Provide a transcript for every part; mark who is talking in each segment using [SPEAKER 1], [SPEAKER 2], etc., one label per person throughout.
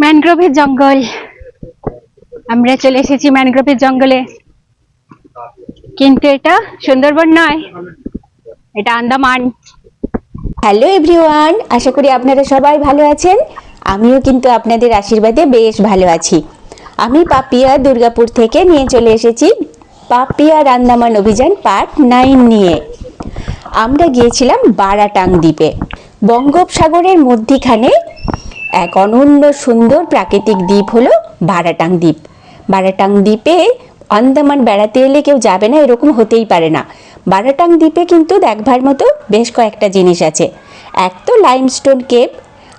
[SPEAKER 1] ম্যানগ্রোভের জঙ্গল। আমরা চলে এসেছি ম্যানগ্রোভের জঙ্গলে। কিন্তু এটা সুন্দরবন নয়, এটা আন্দামান।
[SPEAKER 2] হ্যালো এভরিওয়ান আশা করি আপনারা সবাই ভালো আছেন। আমিও কিন্তু আপনাদের আশীর্বাদে বেশ ভালো আছি। আমি পাপিয়া দুর্গাপুর থেকে নিয়ে চলে এসেছি পাপিয়া রান্দামান অভিযান পার্ট নাইন নিয়ে। আমরা গিয়েছিলাম বারাটাং দ্বীপে। বঙ্গোপসাগরের মধ্যিখানে এক অনন্য সুন্দর প্রাকৃতিক দ্বীপ হলো বারাটাং দ্বীপ। বারাটাং দ্বীপে আন্দামান বেড়াতে এলে কেউ যাবে না, এরকম হতেই পারে না। বারাটাং দ্বীপে কিন্তু দেখবার মতো বেশ কয়েকটা জিনিস আছে। এক তো লাইমস্টোন কেপ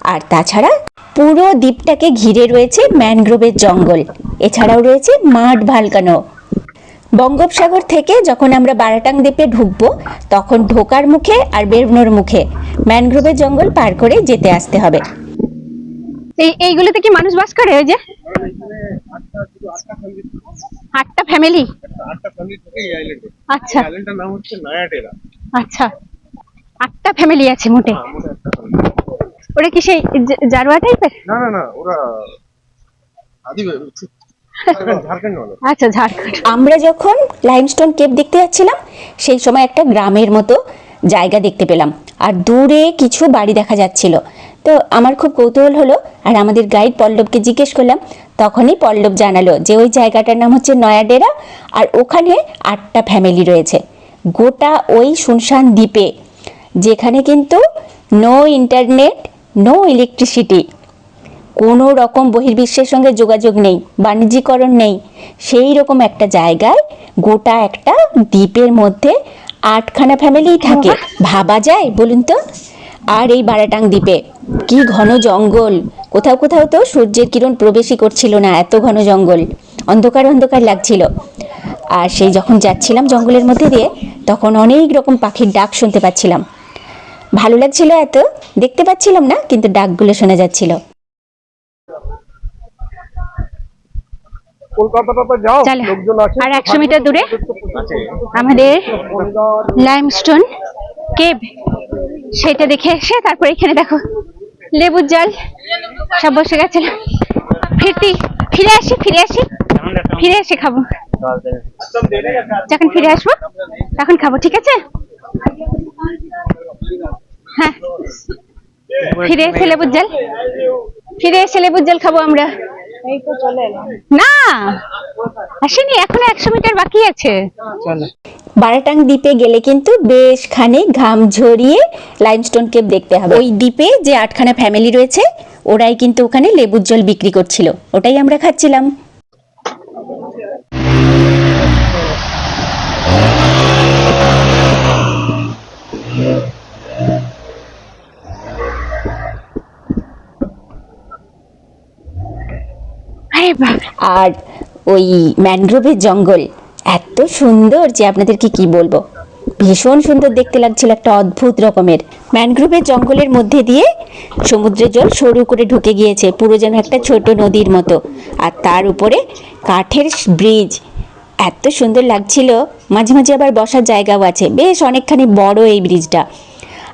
[SPEAKER 2] আর তাছাড়া পুরো দ্বীপটাকে ঘিরে রয়েছে ম্যানগ্রোভের জঙ্গল। এছাড়াও রয়েছে মাঠ ভালকানো। বঙ্গোপসাগর থেকে যখন আমরা বারাটাং দ্বীপে ঢুকবো, তখন ঢোকার মুখে আর বেরোনোর মুখে ম্যানগ্রোভের জঙ্গল পার করে যেতে আসতে হবে।
[SPEAKER 1] এই, এইগুলোতে কি মানুষ বাস করে ওই যে? আটটা ফ্যামিলি আচ্ছা। আচ্ছা। আটটা ফ্যামিলি আছে মোটে। ওরা কি সেই জারোয়া টাইপের
[SPEAKER 3] না না না ওরা
[SPEAKER 1] আচ্ছা ঝাড়খণ্ড।
[SPEAKER 2] আমরা যখন লাইমস্টোন কেপ দেখতে যাচ্ছিলাম, সেই সময় একটা গ্রামের মতো জায়গা দেখতে পেলাম। আর দূরে কিছু বাড়ি দেখা যাচ্ছিল। তো আমার খুব কৌতূহল হলো আর আমাদের গাইড পল্লবকে জিজ্ঞেস করলাম, তখনই পল্লব জানালো যে ওই জায়গাটার নাম হচ্ছে নয়াডেরা আর ওখানে আটটা ফ্যামিলি রয়েছে। গোটা ওই শুনশান দ্বীপে, যেখানে কিন্তু নো ইন্টারনেট নো ইলেকট্রিসিটি কোনো রকম বহির্বিশ্বের সঙ্গে যোগাযোগ নেই, বাণিজ্যিকরণ নেই। সেই রকম একটা জায়গায় গোটা একটা দ্বীপের মধ্যে আটখানা ফ্যামিলিই থাকে। ভাবা যায় বলুন তো? আর এই বারাটাং দ্বীপে কি ঘন জঙ্গল? কোথাও কোথাও তো সূর্যের কিরণ প্রবেশই করছিল না এত ঘন জঙ্গল। অন্ধকার অন্ধকার লাগছিল। আর সেই যখন যাচ্ছিলাম জঙ্গলের মধ্যে দিয়ে তখন অনেক রকম পাখির ডাক শুনতে পাচ্ছিলাম। ভালো লাগছিল এত দেখতে পাচ্ছিলাম না কিন্তু ডাকগুলো শোনা যাচ্ছিল।
[SPEAKER 3] কলকাতাটা তো যাও
[SPEAKER 1] চলো।
[SPEAKER 3] লোকজন আছে
[SPEAKER 1] আর একশো মিটার দূরে আমাদের লাইমস্টোন কেভ সেটা দেখে এসে তারপর এখানে দেখো লেবুর জল সব বসে গেছে। ফিরতি ফিরে আসি ফিরে আসি। ফিরে এসে খাব। যখন ফিরে আসব তখন খাব ঠিক আছে? হ্যাঁ। ফিরে এসে লেবুর জল। ফিরে এসে লেবুর জল খাব আমরা। না আসেনি এখনও একশো মিটার বাকি আছে।
[SPEAKER 2] বারাটাং দ্বীপে গেলে কিন্তু বেশ খানিক ঘাম ঝরিয়ে লাইমস্টোন কেপ দেখতে হবে। ওই দ্বীপে যে আটখানা ফ্যামিলি রয়েছে ওরাই কিন্তু ওখানে লেবুর জল বিক্রি করছিল। ওটাই আমরা খাচ্ছিলাম।
[SPEAKER 1] আরে
[SPEAKER 2] ওই ম্যানগ্রোভের জঙ্গল এত সুন্দর যে আপনাদেরকে কি বলব? ভীষণ সুন্দর দেখতে লাগছিল একটা অদ্ভুত রকমের। ম্যানগ্রোভের জঙ্গলের মধ্যে দিয়ে সমুদ্রের জল সরু করে ঢুকে গিয়েছে, পুরো যেন একটা ছোট নদীর মতো। আর তার উপরে কাঠের ব্রিজ। এত সুন্দর লাগছিল। মাঝে মাঝে আবার বসার জায়গাও আছে। বেশ অনেকখানি বড় এই ব্রিজটা।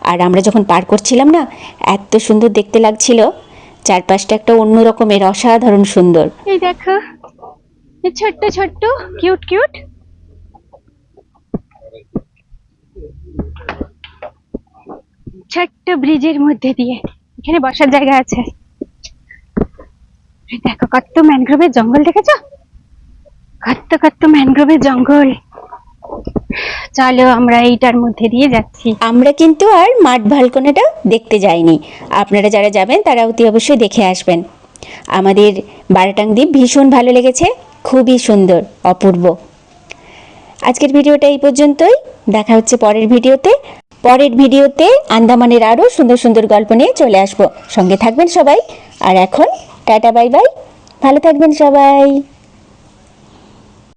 [SPEAKER 2] আর আমরা যখন পার করছিলাম না, এত সুন্দর দেখতে লাগছিল। চারপাশটা একটা অন্য রকমের অসাধারণ সুন্দর।
[SPEAKER 1] এই দেখো। ছোট্ট ছোট্ট, কিউট কিউট। ছোট্ট ব্রিজের মধ্যে দিয়ে। এখানে বসার জায়গা আছে। দেখো, কত ম্যানগ্রোভের জঙ্গল দেখেছ? কত কত ম্যানগ্রোভের জঙ্গল। চলো আমরা এইটার মধ্যে দিয়ে যাচ্ছি।
[SPEAKER 2] আমরা কিন্তু আর মাঠ ভালকোনাটা দেখতে যাইনি। আপনারা যারা যাবেন, তারা অতি অবশ্যই দেখে আসবেন। আমাদের বারাটাং দ্বীপ ভীষণ ভালো লেগেছে, খুবই সুন্দর, অপূর্ব। আজকের ভিডিওটা এই পর্যন্তই। দেখা হচ্ছে পরের ভিডিওতে। পরের ভিডিওতে আন্দামানের আরও সুন্দর সুন্দর গল্প নিয়ে চলে আসব। সঙ্গে থাকবেন সবাই। আর এখন টাটা, বাই বাই। ভালো থাকবেন সবাই।